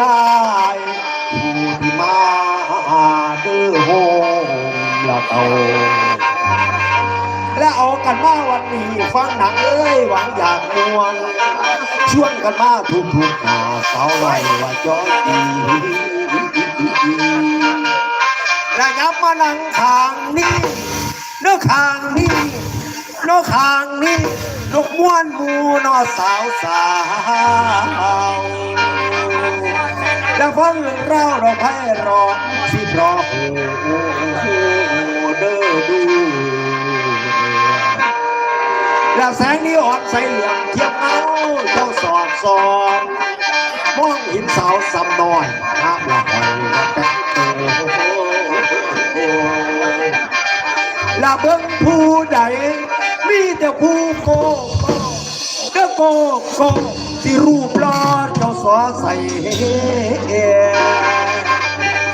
เราคุณยายผู้ที่มาเดือโฮมละเตาและเอากันมาวันนี้ฟังหนังเอ้ยหวังอยากมวนชวนกันมาทุกทุกหน้าเสาไว้ว่าจอยดีและยับมานั่งทางนี้เนื้อคางนี้เนื้อคางนี้นกม้วนมูนอสาวสาว และฟังเรื่องเล่าเราให้รอสิรอโอ้โหเด้อดูและแสงนี้อ่อนใสเหลืองเทียบเงาเจ้าสอดสอนมองเห็นสาวสำนอยน้ำละหอยละแตงโตและเบิ่งผู้ใดมีแต่ผู้โกเด้อโกโกที่รูปหลอดเจ้า สอใส่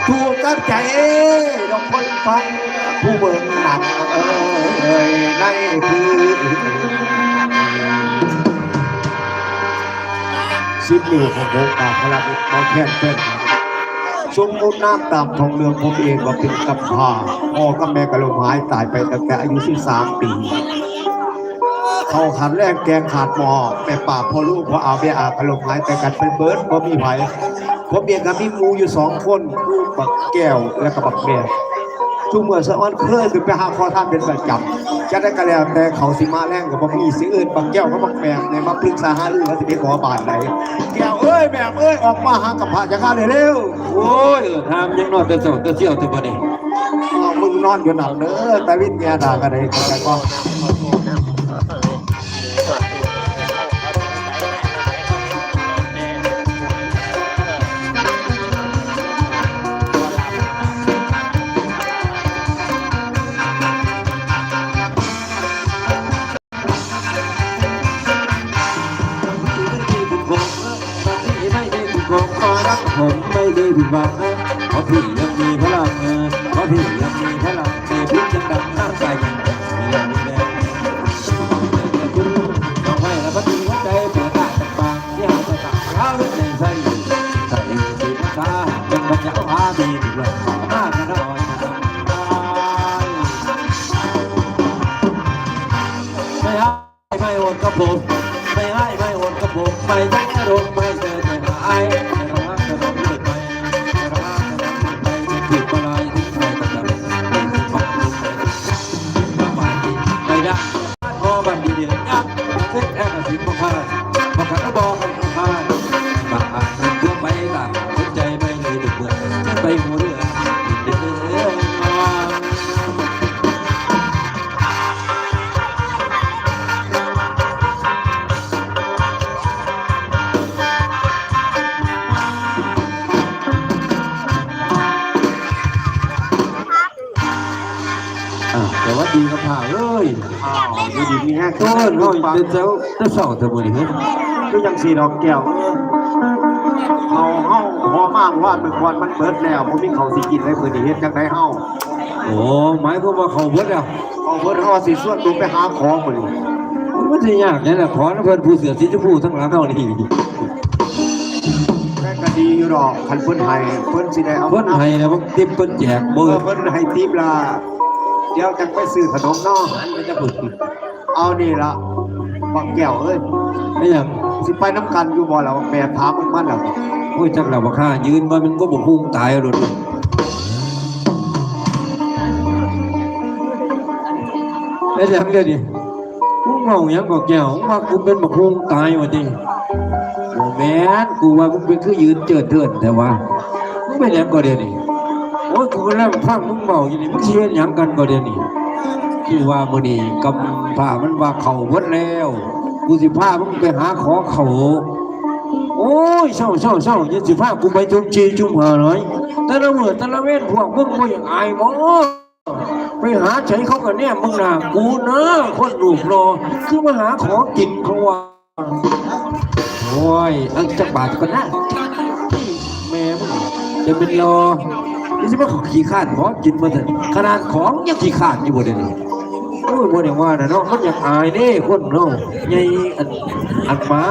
ถูกกับใจดอกคนฟังผู้เบิ่งหนังเอ้ยในคือสิบนิ้วของผมกาพระบิดมาแค่นเป็นสมมุติน้ำตามทองเรืองผมเองว่าเป็นกับพาพ่อกับแม่กระลมหายตายไปตั้งแต่อายุ13ปี เขาขันแรกแกงขาดหมอแม่ป่าพ่อลูกพ่ออาแม่อากระลมหายแต่กันเป็นเบิร์ดพ่มีไผผมเองกับมีหมูอยู่สองคนลูกบักแก้วและกับบักแม่ทุกเมื่อสะออนเคยขึ้นไปหาขอท่านเป็นประจำจะได้กระแล้วแต่เขาสิมาแรงกับบ่มีสิ่งอื่นบักแก้วกับบักแม่ในมาปรึกษาหารือว่าสิไปขอบาทไหนแก้วเอ้ยแม่เอ้ยออกมาหากับพระจะข้าเร็วโอ้ยเออทำยังนอนแต่เสาแต่เสี่ยวแต่บ่ได้ๆเอามึงนอนอยู่หนักเด้อแต่วิทยาด่ากันเลยเข้า ม่ได้ผิดหวังเพราะพี่ยังมีพลังเพราะพี่ยังมีพลังเสียพิษยังดังน้ำใจยังมีแรงต้องให้ระมัดหัวใจเปิดตาจากบางที่หาจะตักเท้าในใส่ใส่สีฟ้าเป็นบรรยากาศพาดีด้วยมากนะน้อยไม่ให้ไม่อนกับผม ว่าดีกับผ่าเลยอ้าวอยู่ดีมีแห้งต้นเขาจะเจ้าจะสองเธอบ่นี่เฮ้ยก็ยังสีดอกแก้วเฮาเฮาพอมากว่ามึงวันมันเบิดแล้วผมมีเขาวสิกินได้มื้อนี้เฮ็ดจังไดเฮาโอ้หมายความว่าเขาเบิดอะเอาเบิดเฮาสิส่วนตัวไปหาของมื้อนี้มันจะยากนี่แหละขอนะเพิ่นผู้เสือสีชมพูทั้งหลังเฮานี่แม่ก็ดีอยู่ดอกคันเพิ่นให้เพิ่นสิได้เอาเพิ่นให้นะว่าติบเพิ่นแจกเอเบิอดเพิ่นให้ทิปล่ะ เดี๋ยวจังไปซื้อขนมเนาะมันจะเบิดเอานี่ล่ะบักแก้วเอ้ยไอ้หยังสิไปน้ำกันอยู่บ่ล่ะแม่ถามมึงมันล่ะโอ้ยจักแล้วบ่ค่ายืนมามันก็บ่พุ่งตายแล้วดูไอ้หยังเดี๋ยวนี้กูเมาหยังก็แก้วว่ากูเป็นบ่พุ่งตายว่าจริงบ่แม่นกูว่ามึงเป็นคือยืนเจิดเทินแต่ว่ามึงเป็นหยังก็เดี๋ยวนี้โอ้ย กูก็เริ่มฟังมึงเมาอยู่นี่มึงเฮ็ดหยังกันก็เดี๋ยวนี้คือว่ามื้อนี้กำผ้ามันว่าเขาหมดแล้วกูสิพามึงไปหาขอเขาโอ้ยเศร้าเศร้าเศร้าอย่าสิพากูไปจุ่มจีจุ่มหาหน่อยแต่ละมื้อแต่ละเว้นพวกมึงบ่อยากอายบ่ไปหาใช้เขาก็แน่มึงน่ะกูนะคนรูปรอคือมาหาของกินเขาว่าโอ้ยเอังจักบาทก็นนะแม่จะเป็นรอ สิมาขี้ข้านขอกินมาเถอะขนาดของยังขี้ข้านอยู่บ่เดี๋ยวนี้โอ้ยบ่ได้ว่านะเนาะมันอยากอายเด้คนเนาะใหญ่อันอันมา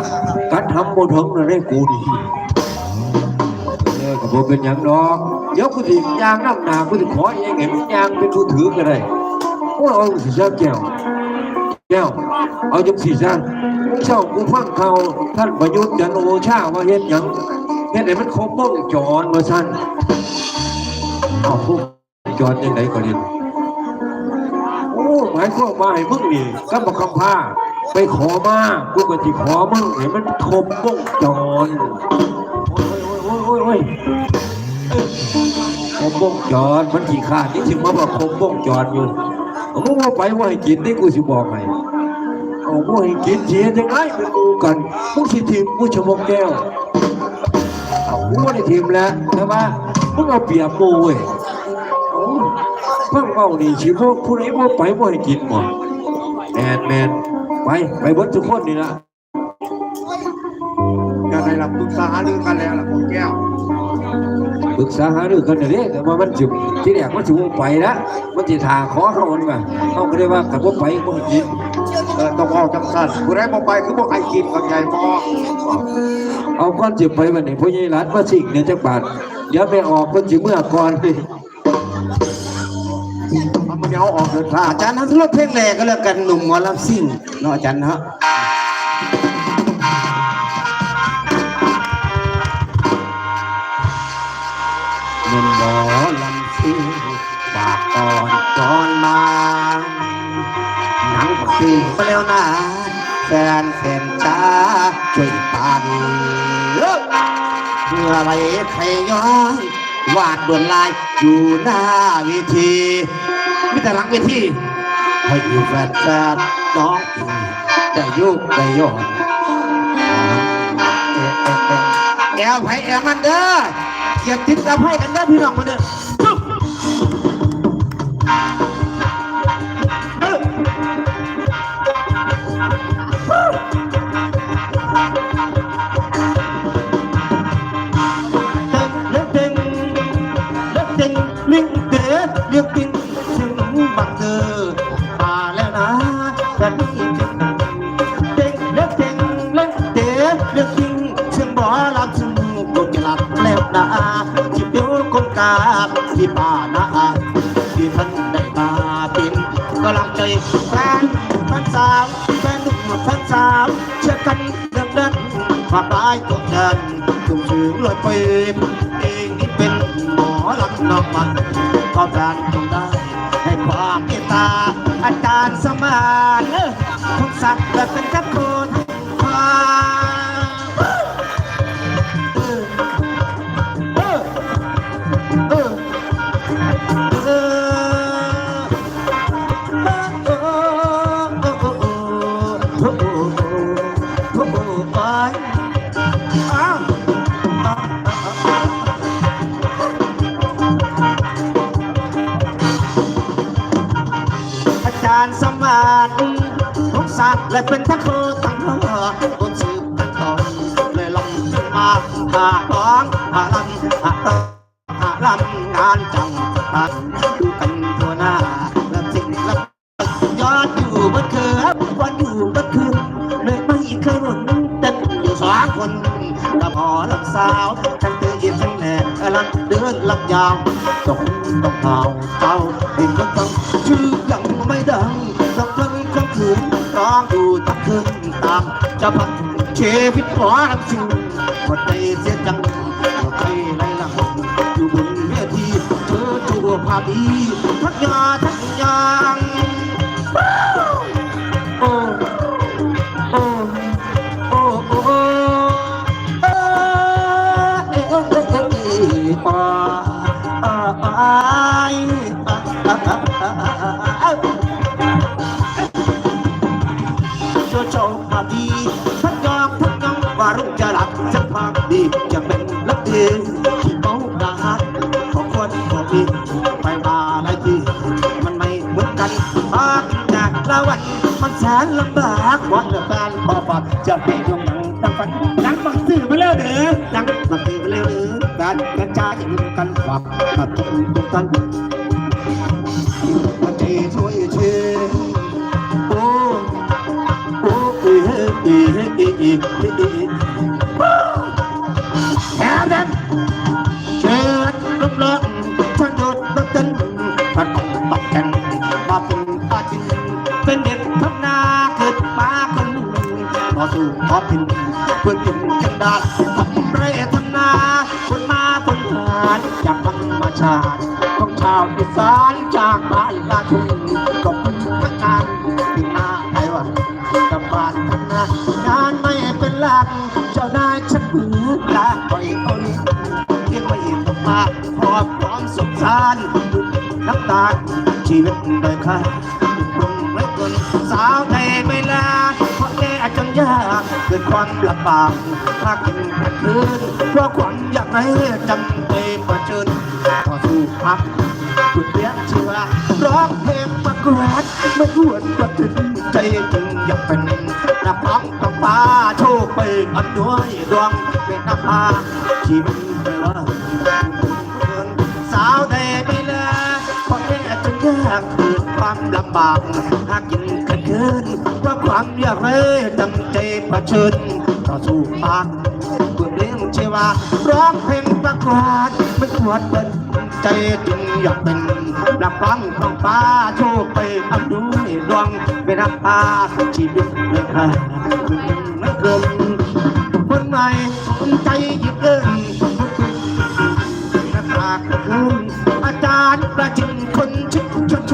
กัดทำบ่ถึงน่ะเด้กูนี่เออก็บ่เป็นหยังดอกเดี๋ยวกูสิย่างน้ำหนากูสิขอเองให้มึงย่างเป็นผู้ถือก็ได้โอ้ยเอาสิซะแก้วแก้วเอาจังสิซะเช้ากูฟังเขาท่านประยุทธ์จันโอชาว่าเฮ็ดหยังเฮ็ดให้มันครบวงจรว่าซั่น เอาพวกจอดยังไงก่อนดิโอ้หมายความว่าให้มึงนี่ก็บอกคำพาไปขอมากูก็ที่ขอมึงให้มันครบวงจรโอ้ยโอ้ยโอ้ยโอ้ยโอ้ยเอ้ยครบวงจรมันขี่ขาดนี่ถึงมาบอกครบวงจรอยู่มึงว่าไปว่าให้กินนี่กูสิบอกให้เอาว่าให้กินเสียยังไงเป็นกูกันมึงสิทีมกูชมกแก้วเอากูไม่ได้ทีมแล้วใช่ปะมึ งเอาเปรียบกูเว้ยโอ้เพิ่งเมานี่ชีพวกผู้ใดบ่ไปบ่ให้กินหมดแมนแมนไป ไปเบิดทุกคนนี่ละก็ได้รับปรึกษาหารือกันแล้วล่ะผมแก้วปรึกษาหารือกันเด้แต่ว่ามันจุที่แรกมันสิบ่ไปละมันสิทาขอเขามันว่าเขาก็ได้ว่าถ้าบ่ไปบ่ให้กินเออต้องเอาจังสั้นผู้ใดบ่ไปคือบ่ให้กินกับใหญ่พอเอาก่อนสิไปวันนี้พ่อใหญ่หลานมาสิงเนี่ยจักบาทเดี๋ยวไปออกเพิ่นสิเมื่อก่อนมันบ่ได้เอาออกเดินทางอาจารย์นั้นรถเพลงแรกก็แล้วกันหนุ่มหมอลำซิ่งเนาะอาจารย์ฮะหนุ่มหมอลำซิ่งฝากก่อนก่อนมาหนังปักตีมาแล้วนะแฟนแฟนจ้าช่วยปัน เพื่อไรใครย้อน วาดดวนลายอยู่หน้าเวทีมิแต่หลังเวทีให้อยู่แฟดแฟนน้องอีแต่ยุกแต่ย้อนเอ๊ะเอ๊ะเอ๊ะแอลไผแอลมันเด้อเกียรติดกับกันเด้อพี่น้องมาเด้อ นะจิบเดียวคนกาที่ป่านะที่ท่านได้มาเป็นกำลังใจแฟนแฟนสาวแฟนหนุ่มแฟนสาวเชื่อกันเรื่องนั้นฝากร้ายตัวกันทุ่มถึงเลยไปเองนี่เป็นหมอหลำนอกมันก็การทำได้ให้ความเมตตาอาจารย์สมานเออคงสักแต่เป็นจักคน อาจารย์สมานทุกศาสตร์และเป็นทั้งครูทั้งพ่อต้นสืบตั้งตอนเลยลองมาหาของหาลังหา ยาวตกต้องเท้าเจ้าเองก็ต้องชื่อยังไม่ดังต้องเพิ่งคำคืนร้องดูทั้งคืนตามจะพักเชวิตขอรับสิ่งหมดใจเสียจังหมดใจในหลังอยู่บนเวทีเธอจูบภาพดีทักยาทักยาง จะหลับจะพากดีจะเป็นลักเองที่เมาดาฮักของคนของอีไปมาหลายทีมันไม่เหมือนกันพากจากละวันมันแสนลำบากวันละการพอฝากจะให้ดวงหนังตั้งฝันนังบักสื่อมาแล้วเด้อดังบักสื่อมาแล้วเด้อการกระจายกันฝากตัดทุกท่านมาเทช่วยเชื่อโอ้โอ้เอ กันมาเป็นอาจินเป็นเด็กทำนาเกิดมาคนหนึ่งต่อสู้ขอพินเพื่อกินกันดาทำไรทำนาคนมาคนหานจากธรรมชาติของชาวอีสานจากบ้านลาชุนก็เป็นประการที่นาไทยวันกับบ้านทำนางานไม่เป็นหลักเจ้านายชักมือลาปล่อยเอาลิ้นเรียกไม่ตกมาพอพร้อมสงสารน้ำตา ชีวิตโดยค่าปรุงและคนสาวไทยไม่ลาเพราะแก่จนยากเกิดความลำบากภาคกินกลางคืนเพราะความอยากให้จำเป็นประชิญต่อสู้พักจุดเลี้ยงเชื่อร้องเพลงประกวดไม่รวนก็ถึงใจจึงอยากเป็นนักร้องกับฟ้าโชคไปอันด้วยดวงเป็นนักพาชีวิตไม่ว่าสาวไทย ยากเกิดความลำบากหากินกันคืนเพราะความอยากเลยจำใจเผชิญต่อสู้ปากเพื่อเลี้ยงชีวาร้องเพลงประกวดไม่ควรเป็นใจจึงอยากเป็นนักฟังของป้าโชคไปทำด้วยดวงเป็นนักพาชีวิตเลยค่ะไม่เกินคนใหม่คนใจยิ่งเกินนักลากคืนอาจารย์ประจิน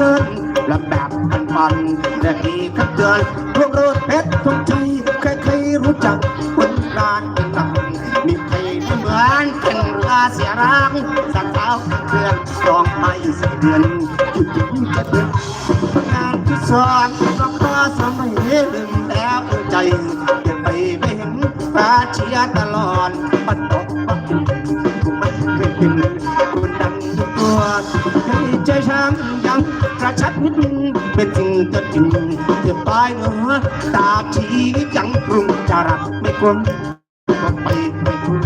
ชิดชดเชิญลำแบบพันพันและมีคำเตือนพวกโรดเพชรทงใจใครๆรู้จักคนงานเป็นหลักมีใครไม่เหมือนเป็นราเสียรักสักเท้าเครื่องสองไม่สี่เดือนจุดจุดจะเดือนงานที่สอนก็ขอสมัยลืมแล้วใจเก็บไปไม่เห็นตาเชียตลอดปัดตกปัดจุดไม่เคยเป็นคนดังทุกตัวให้ใจช้ำยัง ดเป็นจริงก็จริงเจ็บปลายเนื้อตาชียังปรุงจารักไม่กลมก็ไปไม่คุ้น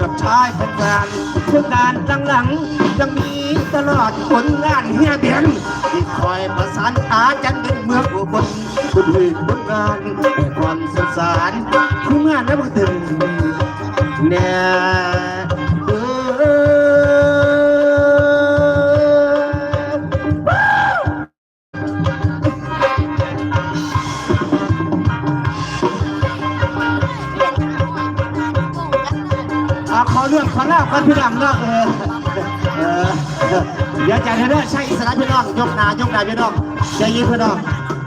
กับชายแฟนๆผลงานหลังๆยังมีตลอดผลงานเฮียเบียนที่คอยประสานอาจันเป็นเมืองอุบลคุณด้วยผลงานแห้ความสงสาร องขอเล่ากันพี่ดำเนาะเออเออเดี๋ยวใจเธอเด้อใช่อิสระพี่น้องยกนายกนาพี่น้องใจเย็นพี่น้อง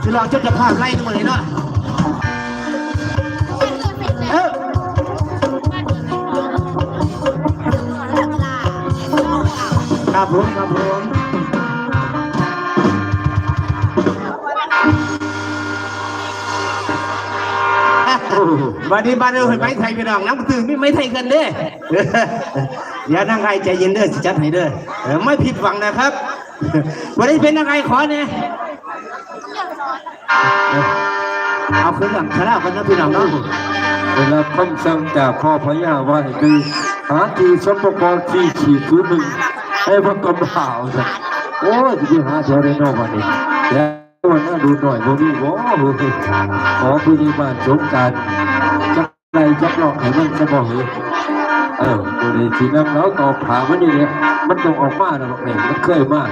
พี่น้องจะจะพาพไล่ทั้งหมดเลยเนาะเออครับผม วันนี้บ้านเราเห็นไม้ไทยพี่น้องน้ำตื่นไม่ไม้ไทยกันเด้อย่านั่งไงใจเย็นเด้อสิจัดให้เด้อเออไม่ผิดหวังนะครับ วันนี้เป็นยังไงขอเนี่ยเอาขึ้นหลังคารากันนะพี่น้องเนาะเวลาคำสั่งจากพ่อพญาว่าให้คือหาที่สมประกอบที่ฉีดคือหนึ่งให้พวกกำบ่าวสัโอ้ยที่หาเจอได้นอกวันนี้แล้ววันน่าดูหน่อยบ่มีบ่เฮ้ยขอผู้ที่บ้านสงกรารจัก ไรจักหลอกให้มันสะบ่เฮ้ยเออตัวนี้ที่นั่งแล้วต่อผามันนี่เนี่ยมันต้องออกมานะบอกเลยมันเคยมาก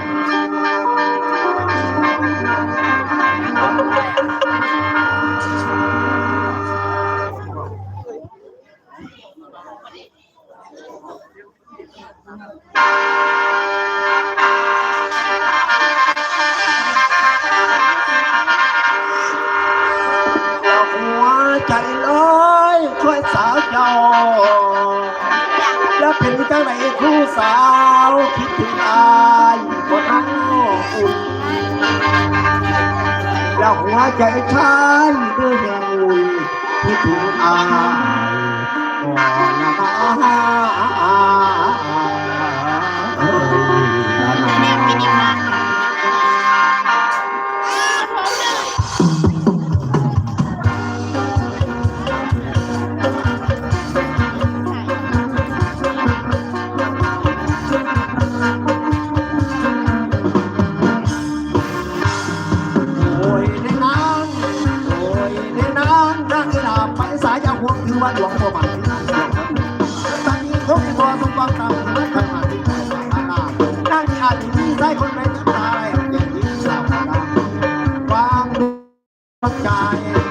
ประกาศ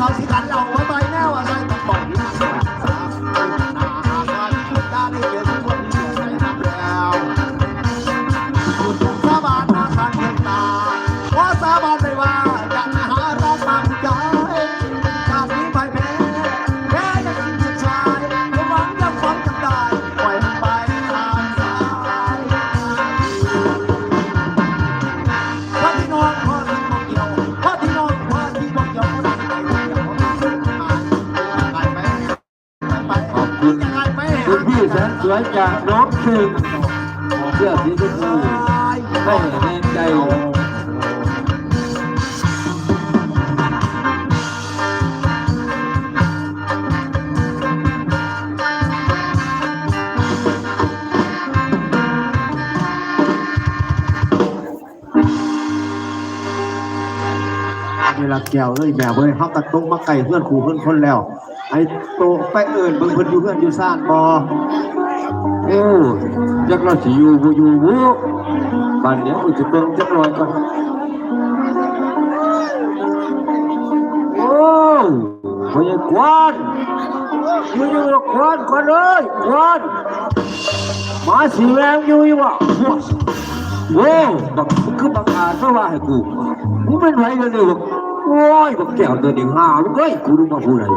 สาว สื้อสีชมพูให้แรงใจเวลาแก้วเลยแบบเว้ยเฮากระตงมาไก่เพื่อนขู่เพื่อนคนแล้ว ไอ้โตไปเอิญเบิ่งเพิ่นอยู่เพื่อนอยู่ซ่านบ่ โอ้จักรสิอยู่บ่อยู่บ่บ้านเดี๋ยวกูจะเบิ่งจักหน่อยก่อนโอ้พยากวนอยู่อยู่ละควนควนเอ้ยควนมาสีแรงอยู่อยู่บ่โว้บักคือบักอาจมาว่าให้กูกูเป็นไรกันเลยบักโอ้ยบักแก้วตัวนี้ห้ามึงเอ้ยกูรู้มาพูดอะไร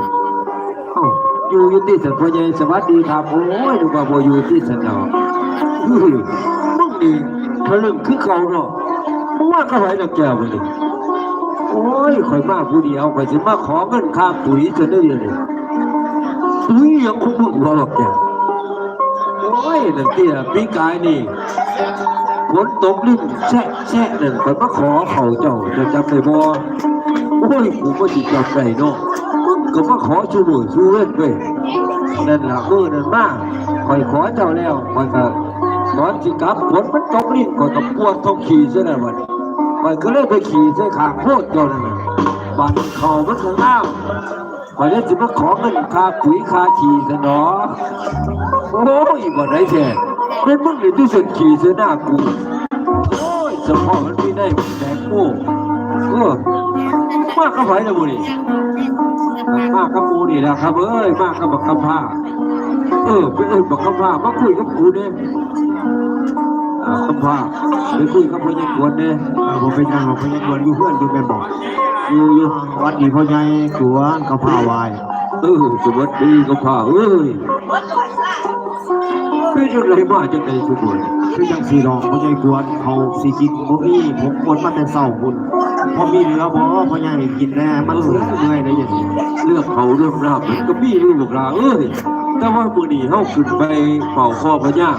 เอ้า อยู่อยู่ที่สันพยาสวัสดีครับ โอ้ยดูว่าบ่อยู่ที่สันเนาะอื้อมึงนี่ทะลึ่งคือเก่าเนาะมึงว่าก็ไหวดอกแก้วไปนี่โอ้ยข่อยมาผู้เดียวข่อยสิมาขอเงินค่าปุ๋ยจนได้ยังไงปุ๋ยยังคงมึงบ่หรอกแก้วโอ้ยนั่นเตี้ยปีกายนี่ฝนตกลิ้นแช่แช่นั่นข่อยมาขอเขาเจ้าจะจำได้บ่โอ้ยกูก็สิจำได้เนาะ ก็มาขอชูมือชูเล่นเว้ยนั่นล่ะมือนั่นมาคอยขอเจ้าแล้วคอยก็ตอนสิกลับฝนมันตกลิ้นคอยก็ปวดท้องขี่ซะแล้วมันคอยก็เลยไปขี่ใส่ขางโพดเจ้านั่นบันเข่ามันก็งามคอยเลยสิมาขอเงินค่าปุ๋ยค่าขี่ซะเนาะโอ้ยบ่ได้แท้เป็นมึงนี่ที่สุดขี่ซะหน้ากูโอ้ยสมองมันไมีได้แดงโม่เออมากก็ไหวแล้วบุนี่มากกับกู นี่แหละครับ เอ้ยมากกับบักคำผ้าเออไปเอ้ยบักคำผ้ามาคุยกับกูเนี่ยอ่าคำผ้าไปคุยกับพญากวนเนี่ยเออผมเป็นยังผมยังวนอยู่เพื่อนอยู่แม่นบอกอยู่อยู่วัดดีพ่อใหญ่สวนเขาพาวายเออสวัสดีคำผ้าเอ้ยเป็นจังไรมาจังไรทุกคนคือยังสีรองพ่อใหญ่กวนเขาสีกินบ่มีผมกวนมาแต่เศร้าคุณ พอมีเหลือบ่พ่อใหญ่กินแน่มันเหลือเมื่อยได้อย่างนี้เรื่องเขาเรื่องราบก็มีเลืองลูกหลานเอ้ยแต่ว่ามื้อนี้เฮาขึ้นไปเป่าคอพญา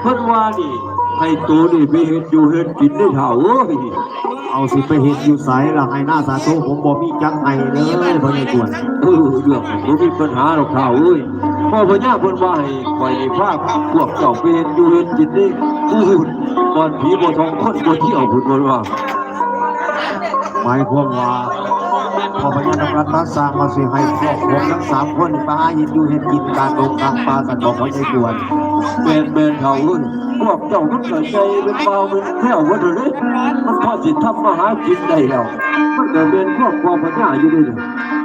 เพิ่นว่านี่ให้ตัวนี่ไปเฮ็ดอยู่เฮ็ดกินได้เท่าเอ้ยเอาสิไปเห็นอยู่ไสละให้หน้าสาธุผมบ่มีจักให้เลยพอใหญ่กวนเออเรื่องมันมีปัญหาหรอกข่าเอ้ยพ่อพญาเพิ่นว่าให้ปล่อยภาพพวกเจ้าไปเห็นอยู่เห็นจิตนี่ผู้หุ่นตอนผีบ่ทองคนบ่เที่ยวพุ่นบ่ว่า หมายความว่าพอพญานำรัตนสร้างมาสิให้ครอบครัวทั้งสามคนปหาเห็นอยู่เห็นกินการลงกลางปลาสันบอกพ่อใหญ่กวนเบนเบนเฒ่ารุ่นพวกเจ้ารุ่นก็ใจเป็นเบาเป็นแผ่วว่าเลยมันพอสิทำมาหากินได้แล้วมันก็เป็นพวกพ่อพญาอยู่ด้วย